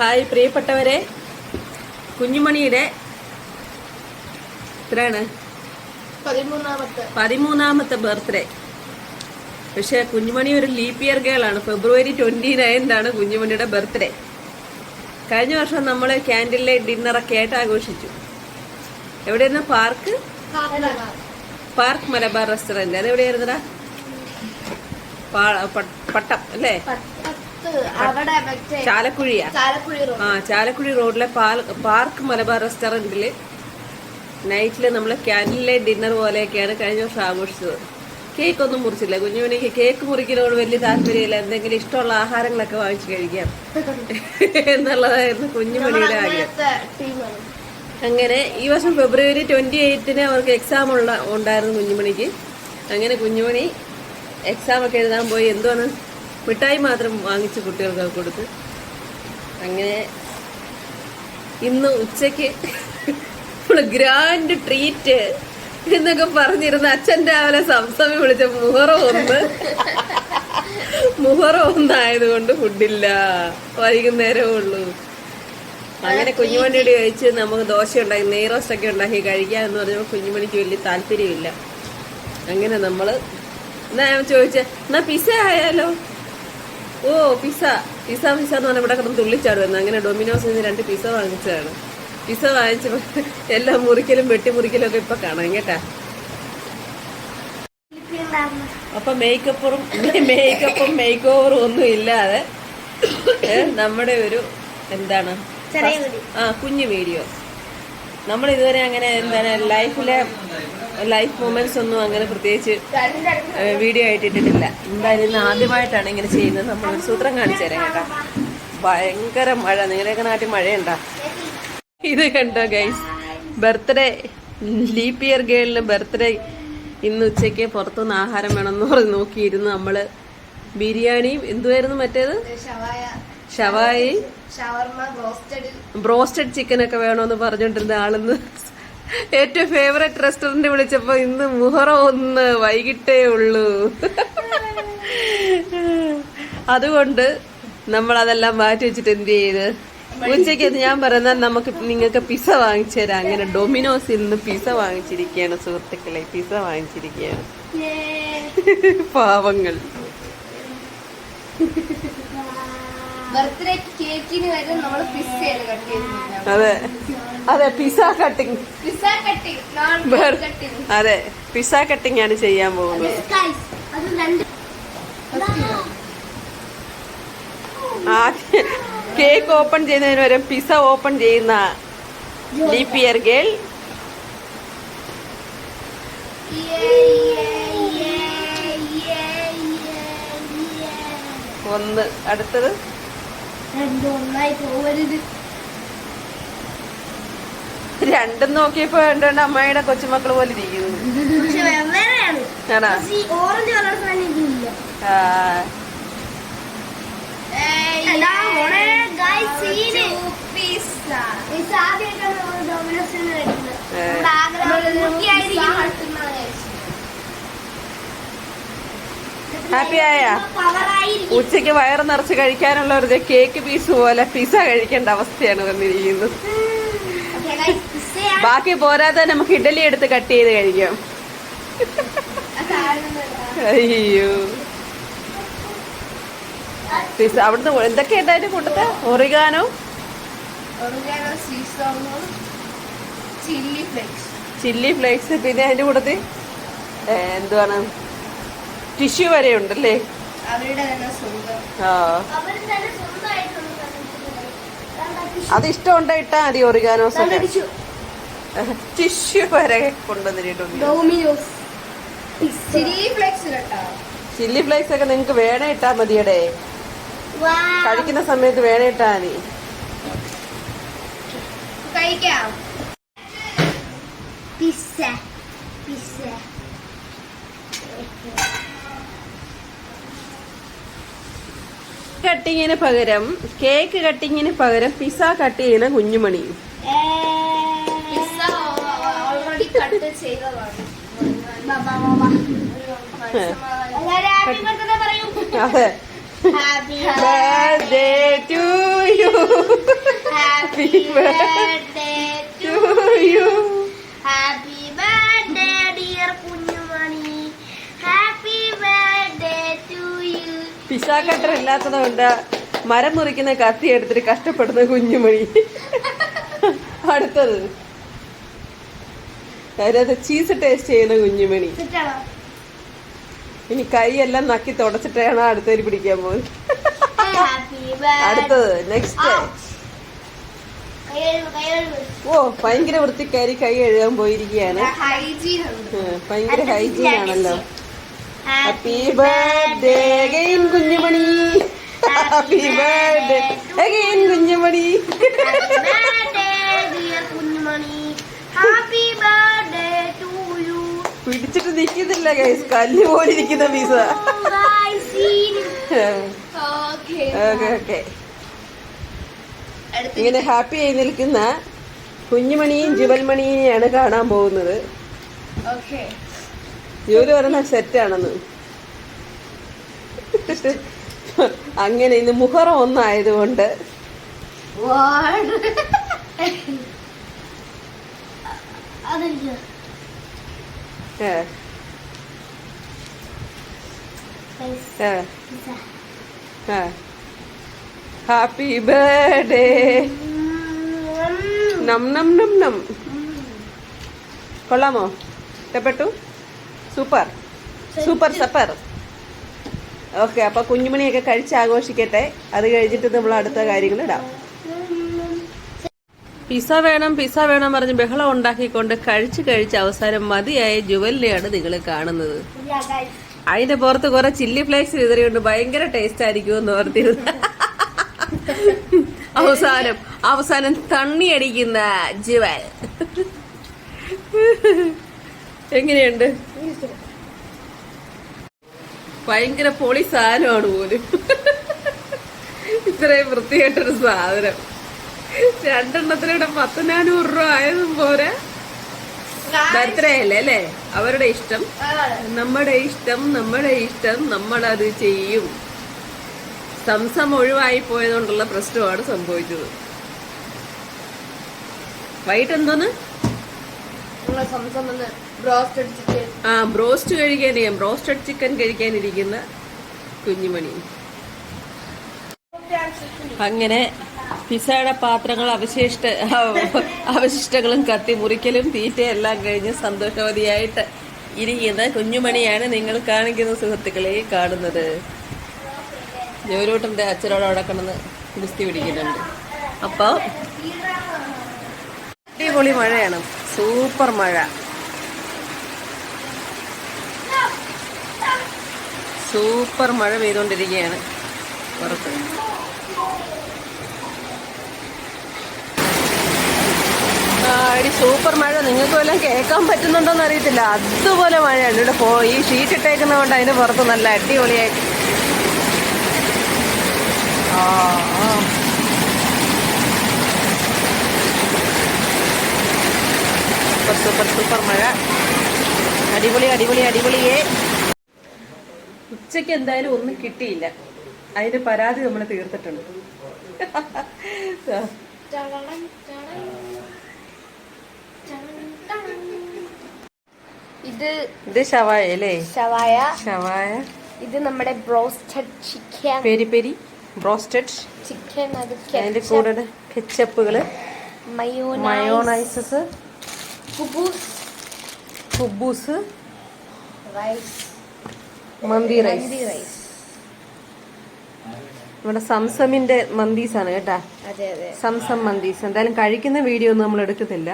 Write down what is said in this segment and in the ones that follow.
Hi പ്രിയപ്പെട്ടവരെ. കുഞ്ഞുമണിയുടെ എത്രയാണ് പതിമൂന്നാമത്തെ. ബർത്ത്ഡേ. പക്ഷെ കുഞ്ഞുമണി ഒരു ലീപ്പ് ഇയർ ഗേൾ ആണ്. ഫെബ്രുവരി ട്വന്റി നയൻതാണ് കുഞ്ഞുമണിയുടെ ബർത്ത്ഡേ. കഴിഞ്ഞ വർഷം നമ്മൾ ക്യാൻഡിൽ ലൈറ്റ് ഡിന്നറൊക്കെ ആയിട്ട് ആഘോഷിച്ചു. എവിടെയായിരുന്നു? പാർക്ക്? Park Malabar restaurant. അത് എവിടെയായിരുന്നടാ പട്ടം അല്ലേ? ചാലക്കുഴിയാ. ചാലക്കുഴി ആ ചാലക്കുടി റോഡിലെ പാർക്ക് മലബാർ റെസ്റ്റോറന്റിൽ നൈറ്റിൽ നമ്മൾ ക്യാൻഡിൽ ലൈറ്റ് ഡിന്നർ പോലെയൊക്കെയാണ് കഴിഞ്ഞ വർഷം ആഘോഷിച്ചത്. കേക്ക് ഒന്നും മുറിച്ചില്ല കുഞ്ഞുമണിക്ക് കേക്ക് മുറിക്കുന്നതോട് വലിയ താല്പര്യമില്ല. എന്തെങ്കിലും ഇഷ്ടമുള്ള ആഹാരങ്ങളൊക്കെ വാങ്ങിച്ചു കഴിക്കാം. എന്നുള്ളതായിരുന്നു കുഞ്ഞുമണിയുടെ ആഗ്രഹം അങ്ങനെ ഈ വർഷം ഫെബ്രുവരി ട്വന്റി എയ്റ്റിന് അവർക്ക് എക്സാം ഉള്ള ഉണ്ടായിരുന്നു കുഞ്ഞുമണിക്ക് അങ്ങനെ കുഞ്ഞുമണി എക്സാം ഒക്കെ എഴുതാൻ പോയി. എന്തുവാണ്? മിഠായി മാത്രം വാങ്ങിച്ച് കുട്ടികൾക്ക് കൊടുത്ത് അങ്ങനെ ഇന്ന് ഉച്ചയ്ക്ക് ഗ്രാൻഡ് ട്രീറ്റ് എന്നൊക്കെ പറഞ്ഞിരുന്ന അച്ഛൻ രാവിലെ സംസമി വിളിച്ച മുഹറം ഒന്ന് മുഹറം ഒന്നായതുകൊണ്ട് ഫുഡില്ല. വൈകുന്നേരമേ ഉള്ളൂ. അങ്ങനെ കുഞ്ഞുമണിയുടെ കഴിച്ച് നമുക്ക് ദോശ ഉണ്ടാക്കി നെയ്റോസ്റ്റ് ഒക്കെ ഉണ്ടാക്കി കഴിക്കാം എന്ന് പറഞ്ഞപ്പോൾ കുഞ്ഞുമണിക്ക് വലിയ താല്പര്യമില്ല. അങ്ങനെ നമ്മൾ എന്നാ ഞാൻ ചോദിച്ചേ എന്നാ പിസ ആയാലോ? ഓ പിസ പിസ പിസ എന്ന് പറഞ്ഞാൽ ഇവിടെ കിടന്ന് തുള്ളിച്ചാടുമെന്ന് അങ്ങനെ ഡൊമിനോസിൽ നിന്ന് രണ്ട് പിസ വാങ്ങിച്ചതാണ്. പിസ വാങ്ങിച്ചപ്പോൾ എല്ലാ മുറിക്കലും വെട്ടിമുറിക്കലും ഒക്കെ ഇപ്പൊ കാണാം കേട്ടാ? അപ്പൊ മേക്കപ്പും മേക്കപ്പും മേക്ക് ഓവറും ഒന്നും ഇല്ലാതെ നമ്മുടെ ഒരു എന്താണ്. ആ കുഞ്ഞു വീഡിയോ. നമ്മൾ ഇതുവരെ അങ്ങനെ എന്താണ് ലൈഫിലെ ലൈഫ് മൊമെന്റ്സ് ഒന്നും അങ്ങനെ പ്രത്യേകിച്ച് വീഡിയോ ആയിട്ടിട്ടില്ല ഇട്ടിട്ടില്ല. എന്തായാലും ഇന്ന് ആദ്യമായിട്ടാണ് ഇങ്ങനെ ചെയ്യുന്നത്. നമ്മൾ ഒരു സൂത്രം കാണിച്ചു തരാം കേട്ടോ. ഭയങ്കര മഴ. നിങ്ങളുടെയൊക്കെ നാട്ടിൽ മഴയുണ്ടോ? ഇത് കണ്ടോ ഗൈസ് ബർത്ത്ഡേ ലീപ് ഇയർ ഗേളിന് ബർത്ത്ഡേ ഇന്ന് ഉച്ചയ്ക്ക് പുറത്തുനിന്ന് ആഹാരം വേണമെന്ന് പറഞ്ഞ് നോക്കിയിരുന്നു നമ്മൾ. ബിരിയാണിയും എന്തുവായിരുന്നു മറ്റേത്? ഷവായ ബ്രോസ്റ്റഡ്. ചിക്കൻ ഒക്കെ വേണമെന്ന് പറഞ്ഞോണ്ടിരുന്ന ആളെന്ന് ഏറ്റവും ഫേവറേറ്റ് റെസ്റ്റോറന്റ് വിളിച്ചപ്പോ ഇന്ന് മുഹറ ഒന്ന് വൈകിട്ടേ ഉള്ളൂ. അതുകൊണ്ട് നമ്മൾ അതെല്ലാം മാറ്റി വെച്ചിട്ട് എന്ത് ചെയ്ത്? ഉച്ചയ്ക്ക് ഞാൻ പറയുന്ന നമുക്ക് നിങ്ങൾക്ക് പിസ വാങ്ങിച്ചു തരാം. അങ്ങനെ ഡൊമിനോസിൽ ഇന്ന് പിസ വാങ്ങിച്ചിരിക്കുകയാണ് സുഹൃത്തുക്കളെ. പിസ വാങ്ങിച്ചിരിക്കുകയാണ്. പാവങ്ങൾ. ബർത്ത്ഡേ കേക്കിന് വരെ നമ്മൾ പിസ്സയാണ് കട്ട് ചെയ്തിരുന്നത് അതെ. അതെ പിസ കട്ടിങ് പിസ്സ കട്ടിങ് അതെ പിസ കട്ടിംഗ് ആണ് ചെയ്യാൻ പോകുന്നത്. ആദ്യം കേക്ക് ഓപ്പൺ ചെയ്യുന്നതിന് വരെ പിസ ഓപ്പൺ ചെയ്യുന്ന ലിപിയർ ഗേൾ ഒന്ന് അടുത്തത്. ഒന്നായി പോവരുത്. രണ്ടും നോക്കിയപ്പോ രണ്ടുണ്ട് അമ്മയുടെ കൊച്ചുമക്കൾ പോലെ ഇരിക്കുന്നു. ആണോ? ഈ ഓറഞ്ച് ഹാപ്പി ആയാ? ഉച്ചയ്ക്ക് വയറ് നിറച്ച് കഴിക്കാനുള്ള ഒരു കേക്ക് പീസ് പോലെ പിസ കഴിക്കേണ്ട അവസ്ഥയാണ് വന്നിരിക്കുന്നത്. ബാക്കി പോരാതെ നമുക്ക് ഇഡലി എടുത്ത് കട്ട് ചെയ്ത് കഴിക്കാം. അയ്യോ. പിസ അവിടുന്ന് എന്തൊക്കെ ഉണ്ടായിട്ട് കൂട്ടത്തെ? Oregano chilli flakes chilli flakes പിന്നെ അതിന്റെ കൂട്ടത്തിൽ എന്തുവാണ്? ടിഷ്യൂ വരെ ഉണ്ടല്ലേ അത് ഇഷ്ടം ഉണ്ടോ ആ അത് ഇഷ്ടമുണ്ടോ ഇട്ടാ മതി ഒറിഗാനോസ് ടിഷ്യൂ വരെ കൊണ്ടുവന്നിട്ടുണ്ട്. ഡോമിനോസ്. ചില്ലി ഫ്ലേക്സ് കേട്ടോ. ചില്ലി ഫ്ലേക്സ് ഒക്കെ നിങ്ങക്ക് വേണേ ഇട്ടാ മതിയടേ. കഴിക്കുന്ന സമയത്ത് വേണേ ഇട്ടാ മതി. പിസ്സ പിസ്സ കട്ടിങ്ങിന് പകരം കേക്ക് കട്ടിങ്ങിന് പകരം പിസ കട്ട് ചെയ്യുന്ന കുഞ്ഞുമണി. പിസ്സ ഓൾറെഡി കട്ട് ചെയ്തതാണ്. അതെ. Happy birthday to you happy birthday to you pizza ഇല്ലാത്തത് കൊണ്ട് മരം മുറിക്കുന്ന കത്തി എടുത്തിട്ട് കഷ്ടപ്പെടുന്ന കുഞ്ഞുമണി. അടുത്തത്. അതിനകത്ത് ചീസ് ടേസ്റ്റ് ചെയ്യുന്ന കുഞ്ഞുമണി. ഇനി കൈയെല്ലാം നക്കി തുടച്ചിട്ടാണ് അടുത്തേര് പിടിക്കാൻ പോകുന്നത്. അടുത്തത് നെക്സ്റ്റ് ഓ ഭയങ്കര വൃത്തിക്കാരി കൈ എഴുതാൻ പോയിരിക്കുകയാണ്. ഭയങ്കര ഹൈജീൻ ആണല്ലോ. ഹാപ്പി ബർത്ത്ഡേ അഗൈൻ കുഞ്ഞുമണി. ഹാപ്പി ബർത്ത്ഡേ അഗൈൻ കുഞ്ഞുമണി. പിടിച്ചിട്ട് നിൽക്കുന്നില്ല ഗൈസ് കല്ല് പോലെ ഇരിക്കുന്ന പീസ. ഓക്കേ ഓക്കെ ഓക്കെ ഇങ്ങനെ ഹാപ്പി ആയി നിൽക്കുന്ന കുഞ്ഞുമണിയും ജുവൽമണിയെയാണ് കാണാൻ പോകുന്നത്. ഓക്കേ ജോലി പറയുന്ന സെറ്റാണെന്ന് അങ്ങനെ ഇന്ന് മുഹറം ഒന്നായതുകൊണ്ട്. ഹാപ്പി ബർത്ത്ഡേ നം നം നം നം. കൊള്ളാമോ? ഇഷ്ടപ്പെട്ടു? സൂപ്പർ. Super supper. ഓക്കെ അപ്പൊ കുഞ്ഞുമണിയൊക്കെ കഴിച്ച് ആഘോഷിക്കട്ടെ. അത് കഴിഞ്ഞിട്ട് നമ്മൾ അടുത്ത കാര്യങ്ങൾ ഇടാം. പിസ വേണം പിസ വേണം പറഞ്ഞ് ബഹളം ഉണ്ടാക്കിക്കൊണ്ട് കഴിച്ച് കഴിച്ച് അവസാനം മതിയായ ജുവലിനെയാണ് നിങ്ങൾ കാണുന്നത്. അതിന്റെ പുറത്ത് കുറെ ചില്ലി ഫ്ലേക്സ് വിതറിയുണ്ട് ഭയങ്കര ടേസ്റ്റ് ആയിരിക്കും എന്ന് ഓർത്തിരുന്നു. അവസാനം അവസാനം തണ്ണിയടിക്കുന്ന ജുവൽ. എങ്ങനെയുണ്ട്? ഭയങ്കര പൊളി സാധനമാണ് പോലും ഇത്രയും വൃത്തിയായിട്ടൊരു സാധനം. രണ്ടെണ്ണത്തിലൂടെ പത്ത് നാനൂറ് രൂപ ആയതും പോരെ. ബർത്ത്ഡേ അല്ലേ? അവരുടെ ഇഷ്ടം. നമ്മുടെ ഇഷ്ടം നമ്മുടെ ഇഷ്ടം നമ്മളത് ചെയ്യും. സംസം ഒഴിവായി പോയതുകൊണ്ടുള്ള പ്രശ്നമാണ് സംഭവിച്ചത്. വൈകിട്ട് എന്തോന്ന് സംസം ആ ബ്രോസ്റ്റ് കഴിക്കാനിരിക്കാം ബ്രോസ്റ്റഡ് ചിക്കൻ കഴിക്കാനിരിക്കുന്ന കുഞ്ഞുമണി. അങ്ങനെ പിസയുടെ പാത്രങ്ങൾ അവശിഷ്ട അവശിഷ്ടങ്ങളും കത്തി മുറിക്കലും തീറ്റയും എല്ലാം കഴിഞ്ഞ് സന്തോഷവതിയായിട്ട് ഇരിക്കുന്ന കുഞ്ഞുമണിയാണ് നിങ്ങൾ കാണിക്കുന്ന സുഹൃത്തുക്കളെ കാണുന്നത്. ജോലൂട്ടന്റെ അച്ഛനോട് അവിടെ കിടന്ന് ഗുസ്തി പിടിക്കുന്നുണ്ട്. അപ്പോൾ അടിപൊളി മഴയാണ്. സൂപ്പർ മഴ. സൂപ്പർ മഴ പെയ്തുകൊണ്ടിരിക്കുകയാണ്. പുറത്ത് അടി സൂപ്പർ മഴ. നിങ്ങൾക്ക് വല്ലതും കേൾക്കാൻ പറ്റുന്നുണ്ടോന്ന് അറിയത്തില്ല. അതുപോലെ മഴയാണ്. ഇവിടെ പോ ഈ ഷീറ്റ് ഇട്ടേക്കുന്നത് കൊണ്ട് അതിന് പുറത്ത് നല്ല അടിപൊളിയായിട്ട്. ആ. സൂപ്പർ സൂപ്പർ സൂപ്പർ മഴ. അടിപൊളി അടിപൊളി അടിപൊളിയേ. ഉച്ചയ്ക്ക് എന്തായാലും ഒന്നും കിട്ടിയില്ല. അതിന്റെ പരാതി നമ്മൾ തീർത്തിട്ടുണ്ട്. ഇത് ഇത് ഷവായ അല്ലേ? ഷവായ ഷവായ ഇത് നമ്മുടെ broasted chicken. Peri peri. Broasted. Chicken അത് അതിന്റെ കൂടെ കെച്ചപ്പുകൾ. മയോണൈസസ് കുബൂസ് കുബൂസ് റൈസ് മന്തി റൈസ് നമ്മുടെ സംസമിന്റെ മന്തീസ് ആണ് കേട്ടാ സംസം മന്തീസ് എന്തായാലും കഴിക്കുന്ന വീഡിയോ ഒന്നും നമ്മൾ എടുക്കത്തില്ല.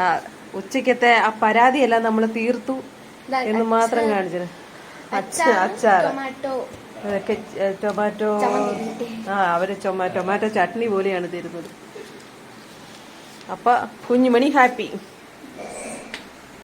ആ ഉച്ചക്കത്തെ ആ പരാതിയെല്ലാം നമ്മൾ തീർത്തു എന്ന് മാത്രം കാണിച്ചത്. അച്ചാർ അതൊക്കെ ടൊമാറ്റോ. ആ അവർ ചൊമാ ടൊമാറ്റോ ചട്നി പോലെയാണ് തരുന്നത് അപ്പൊ കുഞ്ഞുമണി ഹാപ്പി.